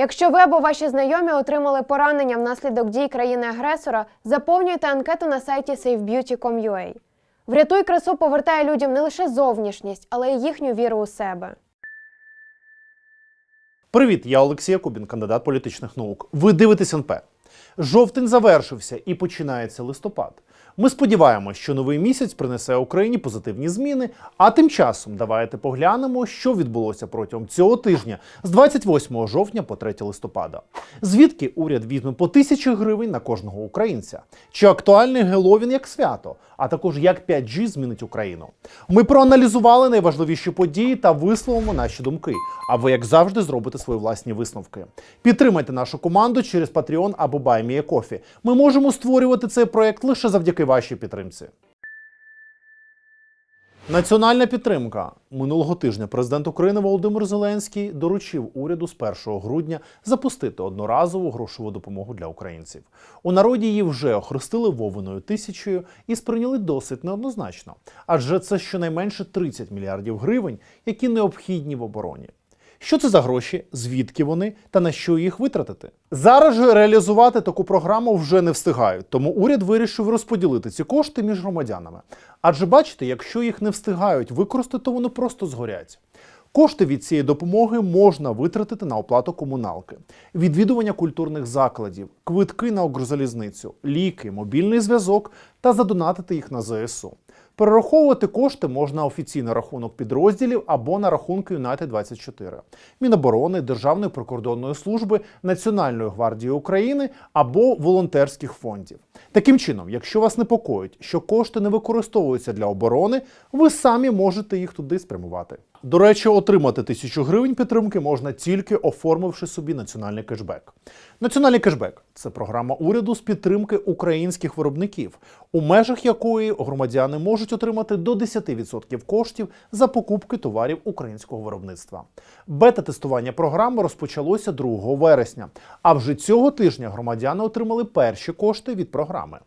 Якщо ви або ваші знайомі отримали поранення внаслідок дій країни-агресора, заповнюйте анкету на сайті safebeauty.com.ua. Врятуй красу повертає людям не лише зовнішність, але й їхню віру у себе. Привіт, я Олексій Якубін, кандидат політичних наук. Ви дивитесь НП. Жовтень завершився і починається листопад. Ми сподіваємося, що новий місяць принесе Україні позитивні зміни. А тим часом давайте поглянемо, що відбулося протягом цього тижня з 28 жовтня по 3 листопада. Звідки уряд візьме по тисячі гривень на кожного українця? Чи актуальний Геловін як свято? А також як 5G змінить Україну. Ми проаналізували найважливіші події та висловимо наші думки. А ви, як завжди, зробите свої власні висновки. Підтримайте нашу команду через Patreon або BuyMeACoffee. Ми можемо створювати цей проект лише завдяки вашій підтримці. Національна підтримка минулого тижня президент України Володимир Зеленський доручив уряду з 1 грудня запустити одноразову грошову допомогу для українців. У народі її вже охрестили Вовиною тисячею і сприйняли досить неоднозначно, адже це щонайменше 30 мільярдів гривень, які необхідні в обороні. Що це за гроші, звідки вони та на що їх витратити? Зараз же реалізувати таку програму вже не встигають, тому уряд вирішив розподілити ці кошти між громадянами. Адже бачите, якщо їх не встигають використати, то вони просто згорять. Кошти від цієї допомоги можна витратити на оплату комуналки, відвідування культурних закладів, квитки на Укрзалізницю, ліки, мобільний зв'язок та задонатити їх на ЗСУ. Перераховувати кошти можна офіційно рахунок підрозділів або на рахунки United 24 Міноборони, Державної прикордонної служби, Національної гвардії України або волонтерських фондів. Таким чином, якщо вас непокоїть, що кошти не використовуються для оборони, ви самі можете їх туди спрямувати. До речі, отримати тисячу гривень підтримки можна тільки оформивши собі національний кешбек. Національний кешбек це програма уряду з підтримки українських виробників, у межах якої громадяни можуть отримати до 10% коштів за покупки товарів українського виробництва. Бета-тестування програми розпочалося 2 вересня, а вже цього тижня громадяни отримали перші кошти від програми.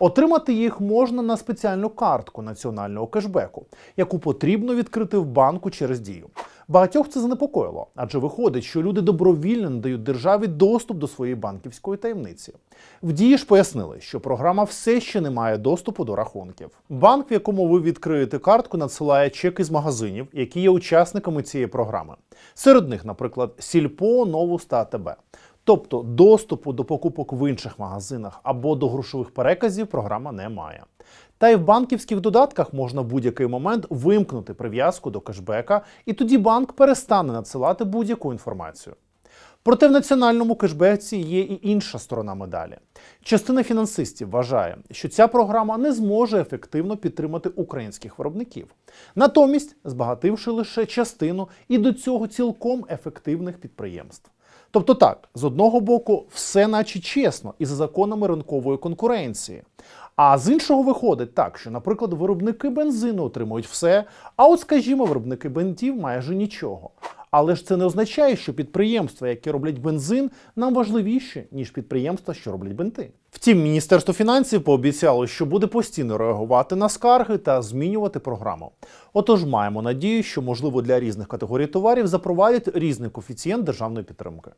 Отримати їх можна на спеціальну картку національного кешбеку, яку потрібно відкрити в банку через дію. Багатьох це занепокоїло, адже виходить, що люди добровільно надають державі доступ до своєї банківської таємниці. В дії ж пояснили, що програма все ще не має доступу до рахунків. Банк, в якому ви відкриєте картку, надсилає чек із магазинів, які є учасниками цієї програми. Серед них, наприклад, Сільпо, Новус та АТБ. Тобто доступу до покупок в інших магазинах або до грошових переказів програма не має. Та й в банківських додатках можна в будь-який момент вимкнути прив'язку до кешбека, і тоді банк перестане надсилати будь-яку інформацію. Проте в національному кешбеці є і інша сторона медалі. Частина фінансистів вважає, що ця програма не зможе ефективно підтримати українських виробників, натомість збагативши лише частину і до цього цілком ефективних підприємств. Тобто так, з одного боку, все наче чесно і за законами ринкової конкуренції. А з іншого виходить так, що, наприклад, виробники бензину отримують все, а от, скажімо, виробники бентів майже нічого. Але ж це не означає, що підприємства, які роблять бензин, нам важливіші, ніж підприємства, що роблять бенти. Втім, Міністерство фінансів пообіцяло, що буде постійно реагувати на скарги та змінювати програму. Отож, маємо надію, що можливо для різних категорій товарів запровадять різний коефіцієнт державної підтримки.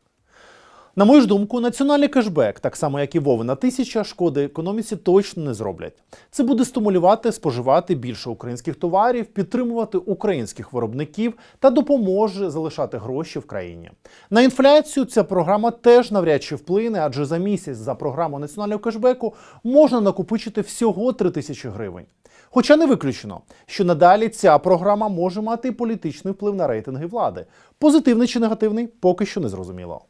На мою ж думку, національний кешбек, так само як і Вовина тисяча, шкоди економіці точно не зроблять. Це буде стимулювати споживати більше українських товарів, підтримувати українських виробників та допоможе залишати гроші в країні. На інфляцію ця програма теж навряд чи вплине, адже за місяць за програму національного кешбеку можна накопичити всього 3 тисячі гривень. Хоча не виключено, що надалі ця програма може мати політичний вплив на рейтинги влади. Позитивний чи негативний, поки що не зрозуміло.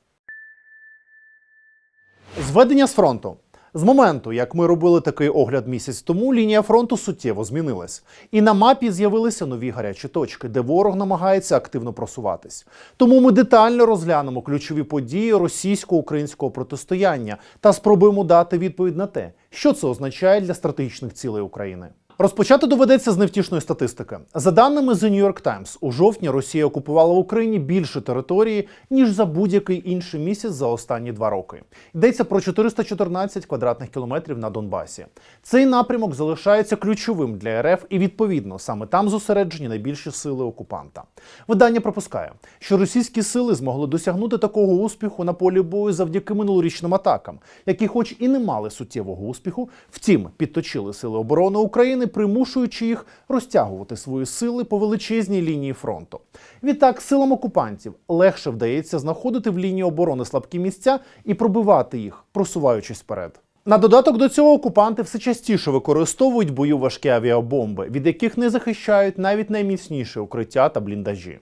Зведення з фронту. З моменту, як ми робили такий огляд місяць тому, лінія фронту суттєво змінилась. І на мапі з'явилися нові гарячі точки, де ворог намагається активно просуватись. Тому ми детально розглянемо ключові події російсько-українського протистояння та спробуємо дати відповідь на те, що це означає для стратегічних цілей України. Розпочати доведеться з невтішної статистики. За даними The New York Times, у жовтні Росія окупувала в Україні більше території ніж за будь-який інший місяць за останні два роки. Йдеться про 414 квадратних кілометрів на Донбасі. Цей напрямок залишається ключовим для РФ, і відповідно саме там зосереджені найбільші сили окупанта. Видання припускає, що російські сили змогли досягнути такого успіху на полі бою завдяки минулорічним атакам, які, хоч і не мали суттєвого успіху, втім підточили сили оборони України, примушуючи їх розтягувати свої сили по величезній лінії фронту. Відтак, силам окупантів легше вдається знаходити в лінії оборони слабкі місця і пробивати їх, просуваючись вперед. На додаток до цього окупанти все частіше використовують бою важкі авіабомби, від яких не захищають навіть найміцніші укриття та бліндажі.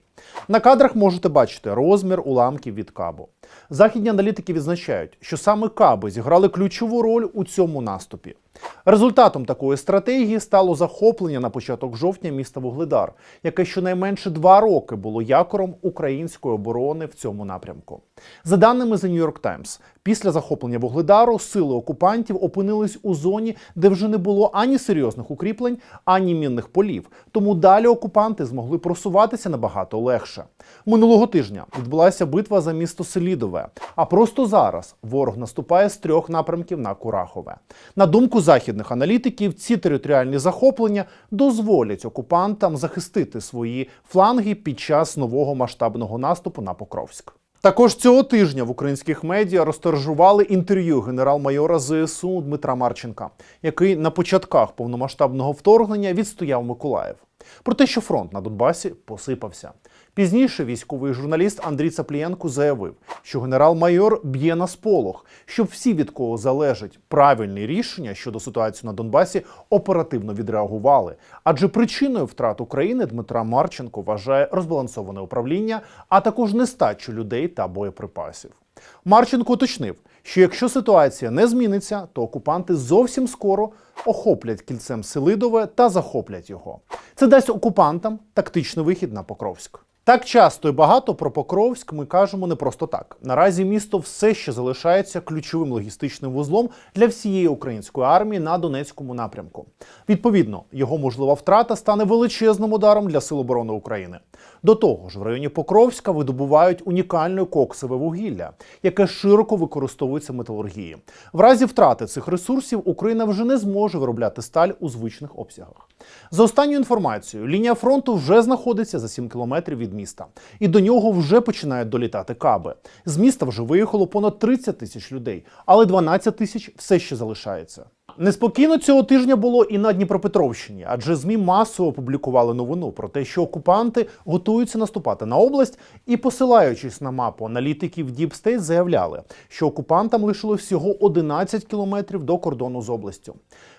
На кадрах можете бачити розмір уламків від кабу. Західні аналітики відзначають, що саме каби зіграли ключову роль у цьому наступі. Результатом такої стратегії стало захоплення на початок жовтня міста Вугледар, яке щонайменше два роки було якором української оборони в цьому напрямку. За даними The New York Times, після захоплення Вугледару сили окупантів опинились у зоні, де вже не було ані серйозних укріплень, ані мінних полів. Тому далі окупанти змогли просуватися набагато легше. Минулого тижня відбулася битва за місто Селідове. А просто зараз ворог наступає з трьох напрямків на Курахове. На думку західних аналітиків, ці територіальні захоплення дозволять окупантам захистити свої фланги під час нового масштабного наступу на Покровськ. Також цього тижня в українських медіа розтержували інтерв'ю генерал-майора ЗСУ Дмитра Марченка, який на початках повномасштабного вторгнення відстояв Миколаїв. Про те, що фронт на Донбасі посипався. Пізніше військовий журналіст Андрій Цаплієнко заявив, що генерал-майор б'є на сполох, щоб всі, від кого залежать правильні рішення щодо ситуації на Донбасі, оперативно відреагували. Адже причиною втрат України Дмитра Марченко вважає розбалансоване управління, а також нестачу людей та боєприпасів. Марченко уточнив, що якщо ситуація не зміниться, то окупанти зовсім скоро охоплять кільцем Селидове та захоплять його. Це дасть окупантам тактичний вихід на Покровськ. Так часто і багато про Покровськ ми кажемо не просто так. Наразі місто все ще залишається ключовим логістичним вузлом для всієї української армії на Донецькому напрямку. Відповідно, його можлива втрата стане величезним ударом для Сил оборони України. До того ж, в районі Покровська видобувають унікальне коксове вугілля, яке широко використовується в металургії. В разі втрати цих ресурсів Україна вже не зможе виробляти сталь у звичних обсягах. За останньою інформацією, лінія фронту вже знаходиться за 7 кілометрів від міста, і до нього вже починають долітати каби. З міста вже виїхало понад 30 тисяч людей, але 12 тисяч все ще залишається. Неспокійно цього тижня було і на Дніпропетровщині, адже ЗМІ масово опублікували новину про те, що окупанти готуються наступати на область, і, посилаючись на мапу аналітиків State, заявляли, що окупантам лишило всього 11 кілометрів до кордону з областю.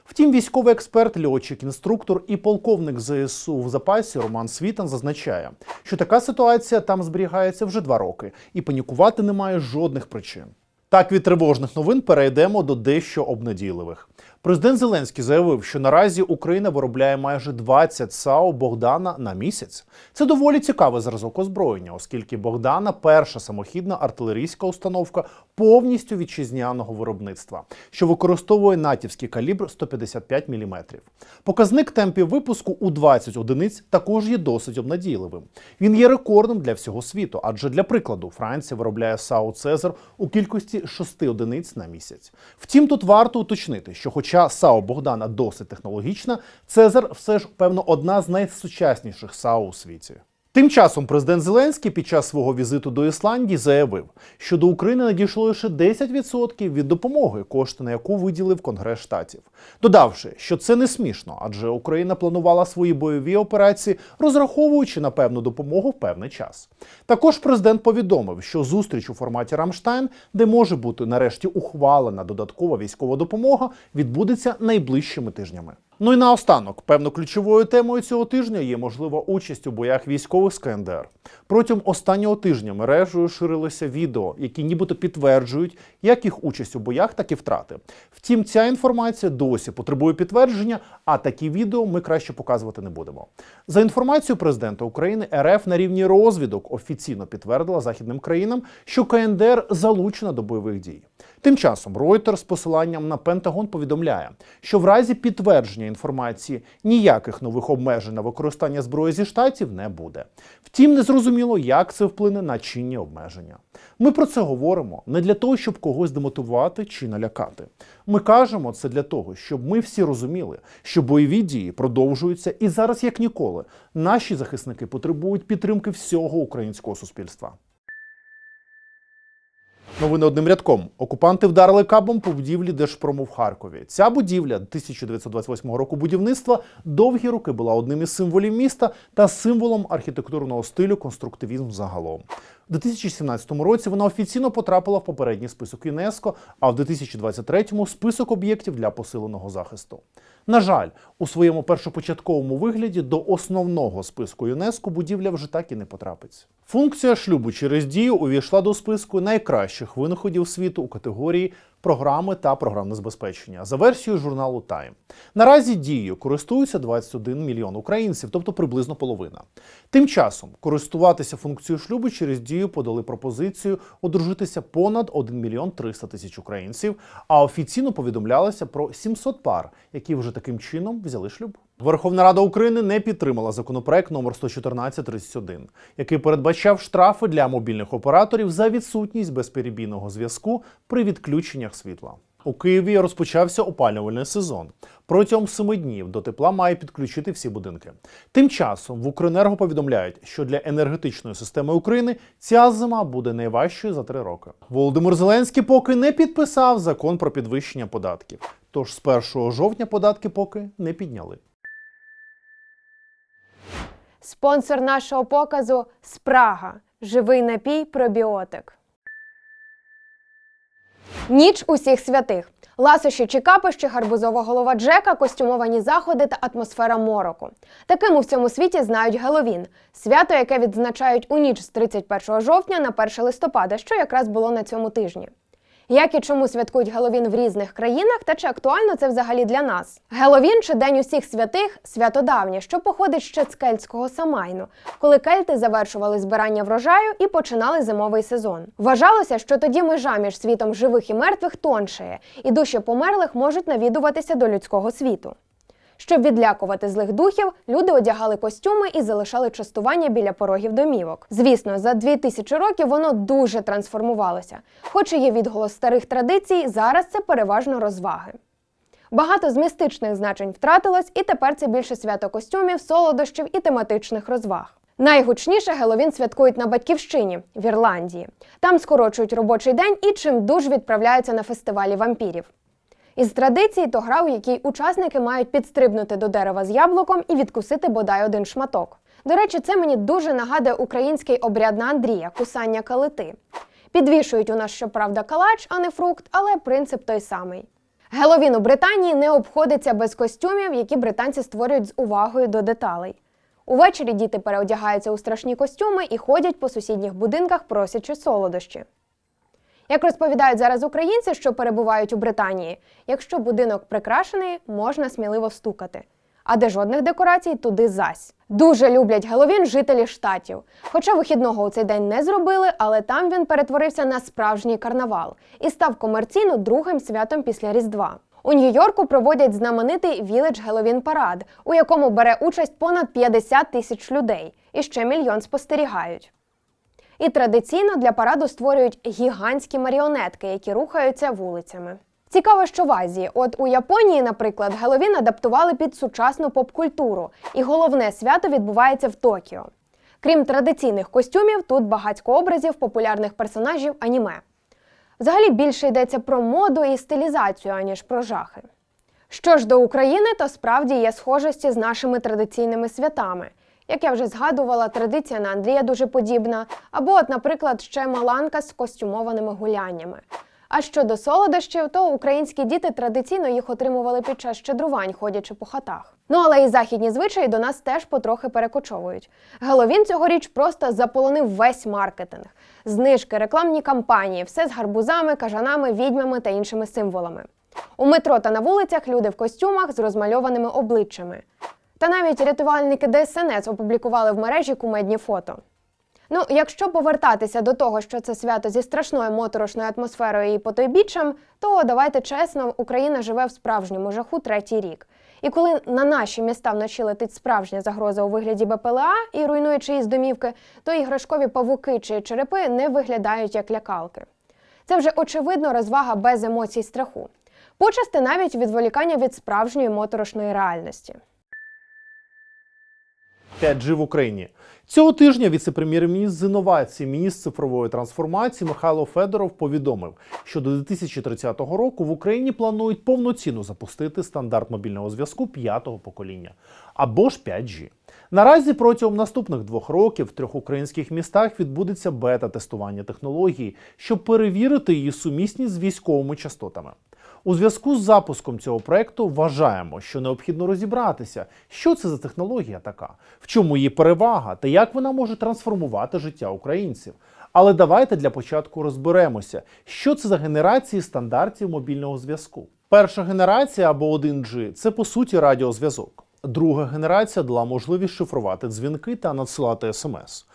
Втім, військовий експерт, льотчик, інструктор і полковник ЗСУ в запасі Роман Світан зазначає, що така ситуація там зберігається вже два роки, і панікувати немає жодних причин. Так, від тривожних новин перейдемо до дещо обнадійливих. Президент Зеленський заявив, що наразі Україна виробляє майже 20 САУ Богдана на місяць. Це доволі цікавий зразок озброєння, оскільки Богдана перша самохідна артилерійська установка повністю вітчизняного виробництва, що використовує натівський калібр 155 мм. Показник темпів випуску у 20 одиниць також є досить обнадійливим. Він є рекордним для всього світу, адже для прикладу Франція виробляє САУ Цезар у кількості 6 одиниць на місяць. Втім, тут варто уточнити, що, хоча САУ Богдана досить технологічна, Цезар все ж певно одна з найсучасніших САУ у світі. Тим часом президент Зеленський під час свого візиту до Ісландії заявив, що до України надійшло лише 10% від допомоги, кошти на яку виділив Конгрес штатів, додавши, що це не смішно, адже Україна планувала свої бойові операції, розраховуючи на певну допомогу в певний час. Також президент повідомив, що зустріч у форматі Рамштайн, де може бути нарешті ухвалена додаткова військова допомога, відбудеться найближчими тижнями. Ну і наостанок, певно, ключовою темою цього тижня є можлива участь у боях військових з КНДР. Протягом останнього тижня мережею ширилося відео, які нібито підтверджують як їх участь у боях, так і втрати. Втім, ця інформація досі потребує підтвердження, а такі відео ми краще показувати не будемо. За інформацією президента України, РФ на рівні розвідок офіційно підтвердила західним країнам, що КНДР залучена до бойових дій. Тим часом Reuters з посиланням на Пентагон повідомляє, що в разі підтвердження інформації ніяких нових обмежень на використання зброї зі штатів не буде. Втім, незрозуміло, як це вплине на чинні обмеження. Ми про це говоримо не для того, щоб когось демотивувати чи налякати. Ми кажемо це для того, щоб ми всі розуміли, що бойові дії продовжуються, і зараз, як ніколи, наші захисники потребують підтримки всього українського суспільства. Новини одним рядком. Окупанти вдарили кабом по будівлі Держпрому в Харкові. Ця будівля 1928 року будівництва довгі роки була одним із символів міста та символом архітектурного стилю конструктивізм загалом. У 2017 році вона офіційно потрапила в попередній список ЮНЕСКО, а в 2023 список об'єктів для посиленого захисту. На жаль, у своєму першопочатковому вигляді до основного списку ЮНЕСКО будівля вже так і не потрапить. Функція шлюбу через дію увійшла до списку найкращих винаходів світу у категорії програми та програмне забезпечення за версією журналу Time. Наразі дією користуються 21 мільйон українців, тобто приблизно половина. Тим часом користуватися функцією шлюбу через дію подали пропозицію одружитися понад 1 мільйон 300 тисяч українців, а офіційно повідомлялося про 700 пар, які вже таким чином взяли шлюб. Верховна Рада України не підтримала законопроект номер 11431, який передбачав штрафи для мобільних операторів за відсутність безперебійного зв'язку при відключеннях світла. У Києві розпочався опалювальний сезон. Протягом семи днів до тепла має підключити всі будинки. Тим часом в Укренерго повідомляють, що для енергетичної системи України ця зима буде найважчою за три роки. Володимир Зеленський поки не підписав закон про підвищення податків. Тож з 1 жовтня податки поки не підняли. Спонсор нашого показу Спрага. Живий напій пробіотик. Ніч усіх святих. Ласощі чи капищі, гарбузова голова Джека, костюмовані заходи та атмосфера мороку. Таким у всьому світі знають Геловін – свято, яке відзначають у ніч з 31 жовтня на 1 листопада, що якраз було на цьому тижні. Як і чому святкують Геловін в різних країнах, та чи актуально це взагалі для нас? Геловін чи День усіх святих свято давнє, що походить ще з кельтського Самайну, коли кельти завершували збирання врожаю і починали зимовий сезон. Вважалося, що тоді межа між світом живих і мертвих тоншає, і душі померлих можуть навідуватися до людського світу. Щоб відлякувати злих духів, люди одягали костюми і залишали частування біля порогів домівок. Звісно, за дві тисячі років воно дуже трансформувалося. Хоч і є відголос старих традицій, зараз це переважно розваги. Багато з містичних значень втратилось, і тепер це більше свято костюмів, солодощів і тематичних розваг. Найгучніше Геловін святкують на батьківщині в Ірландії. Там скорочують робочий день і чимдуж відправляються на фестивалі вампірів. Із традиції то гра, у якій учасники мають підстрибнути до дерева з яблуком і відкусити бодай один шматок. До речі, це мені дуже нагадує український обряд на Андрія кусання калити. Підвішують у нас, щоправда, калач, а не фрукт, але принцип той самий. Геловін у Британії не обходиться без костюмів, які британці створюють з увагою до деталей. Увечері діти переодягаються у страшні костюми і ходять по сусідніх будинках, просячи солодощі. Як розповідають зараз українці, що перебувають у Британії, якщо будинок прикрашений, можна сміливо стукати. А де жодних декорацій, туди зась. Дуже люблять Геловін жителі штатів. Хоча вихідного у цей день не зробили, але там він перетворився на справжній карнавал і став комерційно другим святом після Різдва. У Нью-Йорку проводять знаменитий Village Halloween парад, у якому бере участь понад 50 тисяч людей, і ще мільйон спостерігають. І традиційно для параду створюють гігантські маріонетки, які рухаються вулицями. Цікаво, що в Азії, от у Японії, наприклад, Геловін адаптували під сучасну поп-культуру, і головне свято відбувається в Токіо. Крім традиційних костюмів, тут багатько образів популярних персонажів аніме. Взагалі більше йдеться про моду і стилізацію, аніж про жахи. Що ж до України, то справді є схожості з нашими традиційними святами. Як я вже згадувала, традиція на Андрія дуже подібна, або, от, наприклад, ще маланка з костюмованими гуляннями. А щодо солодощів, то українські діти традиційно їх отримували під час щедрувань, ходячи по хатах. Ну але і західні звичаї до нас теж потрохи перекочовують. Геловін цьогоріч просто заполонив весь маркетинг, знижки, рекламні кампанії, все з гарбузами, кажанами, відьмами та іншими символами. У метро та на вулицях люди в костюмах з розмальованими обличчями. Та навіть рятувальники ДСНС опублікували в мережі кумедні фото. Ну, якщо повертатися до того, що це свято зі страшною моторошною атмосферою і потойбіччям, то давайте чесно, Україна живе в справжньому жаху третій рік. І коли на наші міста вночі летить справжня загроза у вигляді БПЛА і руйнує чиїсь домівки, то іграшкові павуки чи черепи не виглядають як лякалки. Це вже очевидно розвага без емоцій страху. Почасти навіть відволікання від справжньої моторошної реальності. 5G в Україні. Цього тижня віце-прем'єр-міністр з інновацій, міністр цифрової трансформації Михайло Федоров повідомив, що до 2030 року в Україні планують повноцінно запустити стандарт мобільного зв'язку п'ятого покоління або ж 5G. Наразі протягом наступних двох років в трьох українських містах відбудеться бета-тестування технології, щоб перевірити її сумісність з військовими частотами. У зв'язку з запуском цього проекту вважаємо, що необхідно розібратися, що це за технологія така, в чому її перевага та як вона може трансформувати життя українців. Але давайте для початку розберемося, що це за генерації стандартів мобільного зв'язку. Перша генерація або 1G – це по суті радіозв'язок. Друга генерація дала можливість шифрувати дзвінки та надсилати смс.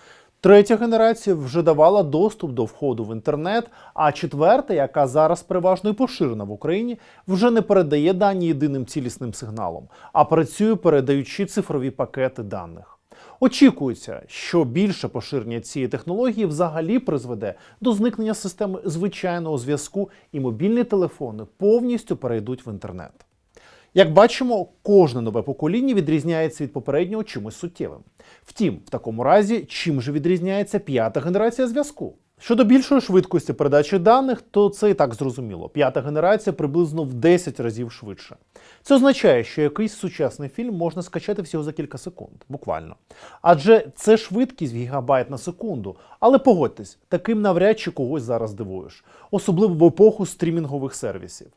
Третя генерація вже давала доступ до входу в інтернет, а четверта, яка зараз переважно і поширена в Україні, вже не передає дані єдиним цілісним сигналом, а працює передаючи цифрові пакети даних. Очікується, що більше поширення цієї технології взагалі призведе до зникнення системи звичайного зв'язку, і мобільні телефони повністю перейдуть в інтернет. Як бачимо, кожне нове покоління відрізняється від попереднього чимось суттєвим. Втім, в такому разі, чим же відрізняється п'ята генерація зв'язку? Щодо більшої швидкості передачі даних, то це і так зрозуміло. П'ята генерація приблизно в 10 разів швидше. Це означає, що якийсь сучасний фільм можна скачати всього за кілька секунд, буквально. Адже це швидкість в гігабайт на секунду. Але погодьтесь, таким навряд чи когось зараз дивуєш, особливо в епоху стрімінгових сервісів.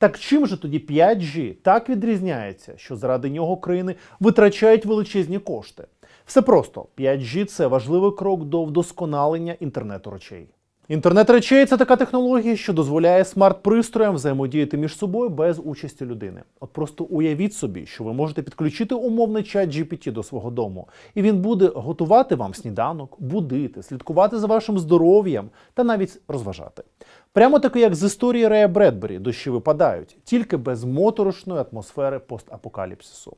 Так чим же тоді 5G так відрізняється, що заради нього країни витрачають величезні кошти? Все просто 5G – це важливий крок до вдосконалення інтернету речей. Інтернет речей це така технологія, що дозволяє смарт-пристроям взаємодіяти між собою без участі людини. От просто уявіть собі, що ви можете підключити умовний чат GPT до свого дому, і він буде готувати вам сніданок, будити, слідкувати за вашим здоров'ям та навіть розважати. Прямо таки, як з історії Рея Бредбері, дощі випадають, тільки без моторошної атмосфери постапокаліпсису.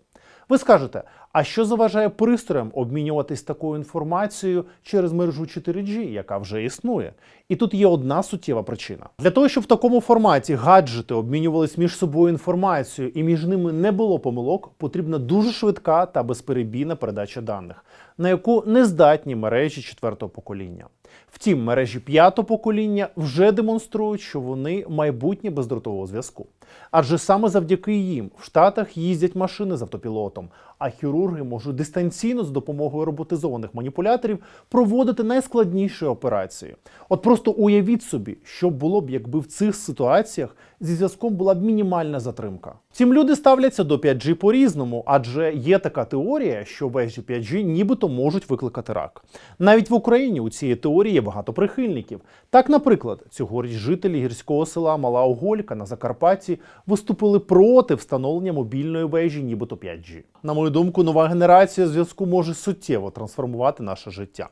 Ви скажете, а що заважає пристроям обмінюватись такою інформацією через мережу 4G, яка вже існує? І тут є одна суттєва причина. Для того, щоб в такому форматі гаджети обмінювались між собою інформацією і між ними не було помилок, потрібна дуже швидка та безперебійна передача даних, на яку не здатні мережі четвертого покоління. Втім, мережі п'ятого покоління вже демонструють, що вони майбутнє бездротового зв'язку. Адже саме завдяки їм в Штатах їздять машини з автопілотом, а хірурги можуть дистанційно з допомогою роботизованих маніпуляторів проводити найскладніші операції. От просто уявіть собі, що було б, якби в цих ситуаціях зі зв'язком була б мінімальна затримка. Втім, люди ставляться до 5G по-різному, адже є така теорія, що вежі 5G нібито можуть викликати рак. Навіть в Україні у цієї теорії є багато прихильників. Так, наприклад, цьогоріч жителі гірського села Мала Оголька на Закарпатті виступили проти встановлення мобільної вежі, нібито 5G. На мою думку, нова генерація зв'язку може суттєво трансформувати наше життя.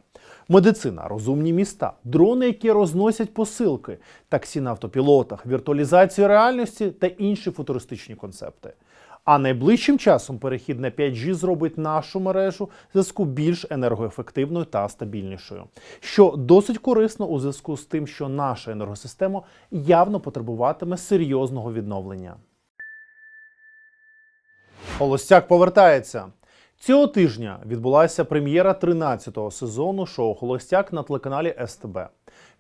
Медицина, розумні міста, дрони, які розносять посилки, таксі на автопілотах, віртуалізація реальності та інші футуристичні концепти. А найближчим часом перехід на 5G зробить нашу мережу зв'язку більш енергоефективною та стабільнішою, що досить корисно у зв'язку з тим, що наша енергосистема явно потребуватиме серйозного відновлення. Холостяк повертається. Цього тижня відбулася прем'єра 13-го сезону шоу Холостяк на телеканалі СТБ.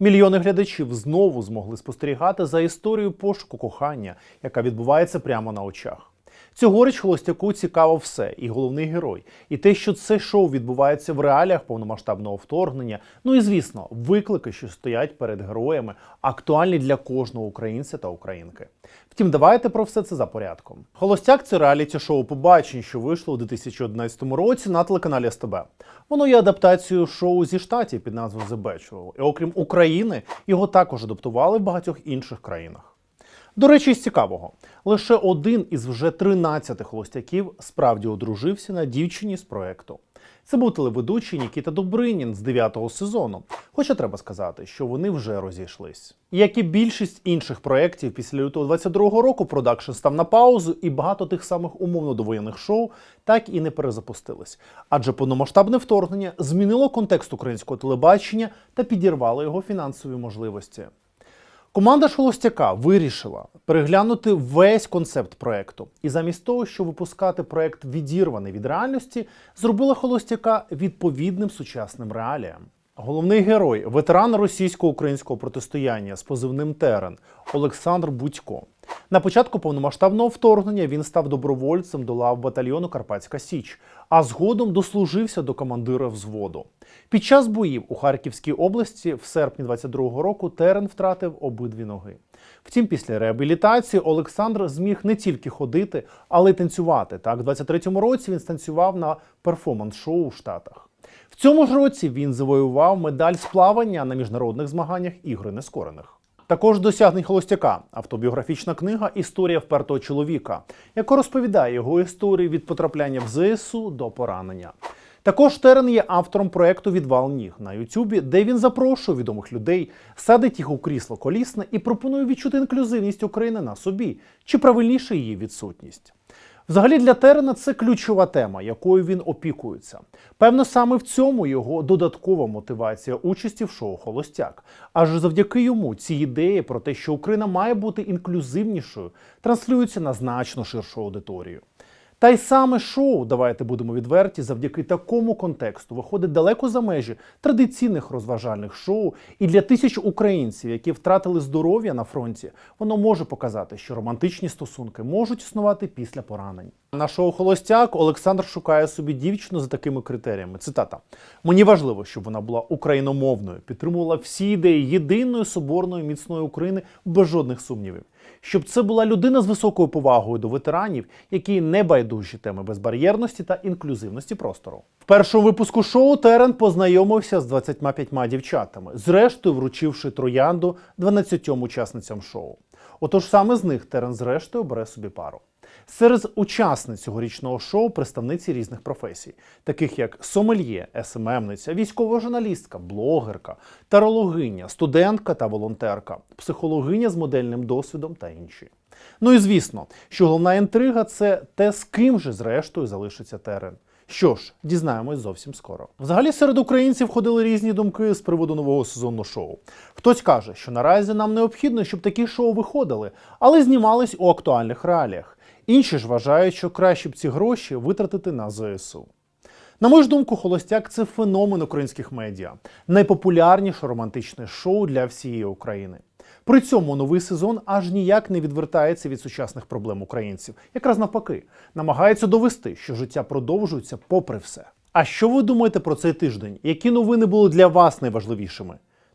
Мільйони глядачів знову змогли спостерігати за історією пошуку кохання, яка відбувається прямо на очах. Цьогоріч холостяку цікаво все, і головний герой, і те, що це шоу відбувається в реаліях повномасштабного вторгнення. Ну і звісно, виклики, що стоять перед героями, актуальні для кожного українця та українки. Втім, давайте про все це за порядком. Холостяк це реаліті шоу побачень, що вийшло у 2011 році на телеканалі СТБ. Воно є адаптацією шоу зі штатів під назвою The Bachelor. І окрім України, його також адаптували в багатьох інших країнах. До речі, з цікавого, лише один із вже 13 холостяків справді одружився на дівчині з проекту. Це був телеведучий Нікіта Добринін з 9-го сезону. Хоча треба сказати, що вони вже розійшлись. Як і більшість інших проєктів після лютого 22-го року, продакшн став на паузу, і багато тих самих умовно довоєнних шоу так і не перезапустились. Адже повномасштабне вторгнення змінило контекст українського телебачення та підірвало його фінансові можливості. Команда Шолостяка вирішила переглянути весь концепт проекту. І замість того, щоб випускати проект відірваний від реальності, зробила Холостяка відповідним сучасним реаліям. Головний герой, ветеран російсько-українського протистояння з позивним Терен Олександр Будько. На початку повномасштабного вторгнення він став добровольцем до лав батальйону Карпатська Січ, а згодом дослужився до командира взводу. Під час боїв у Харківській області в серпні 22-го року Терен втратив обидві ноги. Втім, після реабілітації Олександр зміг не тільки ходити, але й танцювати. Так, в 23-му році він станцював на перформанс-шоу у Штатах. В цьому ж році він завоював медаль з плавання на міжнародних змаганнях ігри нескорених. Також досягнень холостяка автобіографічна книга Історія впертого чоловіка, яка розповідає його історію від потрапляння в ЗСУ до поранення. Також Терен є автором проекту Відвал ніг на Ютубі, де він запрошує відомих людей, садить їх у крісло колісне і пропонує відчути інклюзивність України на собі, чи правильніше її відсутність. Взагалі для Терена це ключова тема, якою він опікується. Певно, саме в цьому його додаткова мотивація участі в шоу Холостяк. Аж завдяки йому ці ідеї про те, що Україна має бути інклюзивнішою, транслюються на значно ширшу аудиторію. Та й саме шоу, давайте будемо відверті, завдяки такому контексту виходить далеко за межі традиційних розважальних шоу, і для тисяч українців, які втратили здоров'я на фронті, воно може показати, що романтичні стосунки можуть існувати після поранень. На шоу Холостяк Олександр шукає собі дівчину за такими критеріями. Цитата: Мені важливо, щоб вона була україномовною, підтримувала всі ідеї єдиної соборної міцної України без жодних сумнівів. Щоб це була людина з високою повагою до ветеранів, які не байдужі теми безбар'єрності та інклюзивності простору. В першому випуску шоу Терен познайомився з 25 дівчатами, зрештою вручивши троянду 12 учасницям шоу. Отож саме з них Терен зрештою бере собі пару. Серед учасниць цьогорічного шоу представниці різних професій, таких як сомельє, СММниця, військова журналістка, блогерка, тарологиня, студентка та волонтерка, психологиня з модельним досвідом та інші. Ну і звісно, що головна інтрига це те, з ким же зрештою залишиться терен. Що ж, дізнаємось зовсім скоро. Взагалі серед українців ходили різні думки з приводу нового сезону шоу. Хтось каже, що наразі нам необхідно, щоб такі шоу виходили, але знімались у актуальних реаліях. Інші ж вважають, що краще б ці гроші витратити на ЗСУ. На мою ж думку, Холостяк це феномен українських медіа, найпопулярніше романтичне шоу для всієї України. При цьому новий сезон аж ніяк не відвертається від сучасних проблем українців, якраз навпаки, намагається довести, що життя продовжується попри все. А що ви думаєте про цей тиждень? Які новини були для вас найважливішими?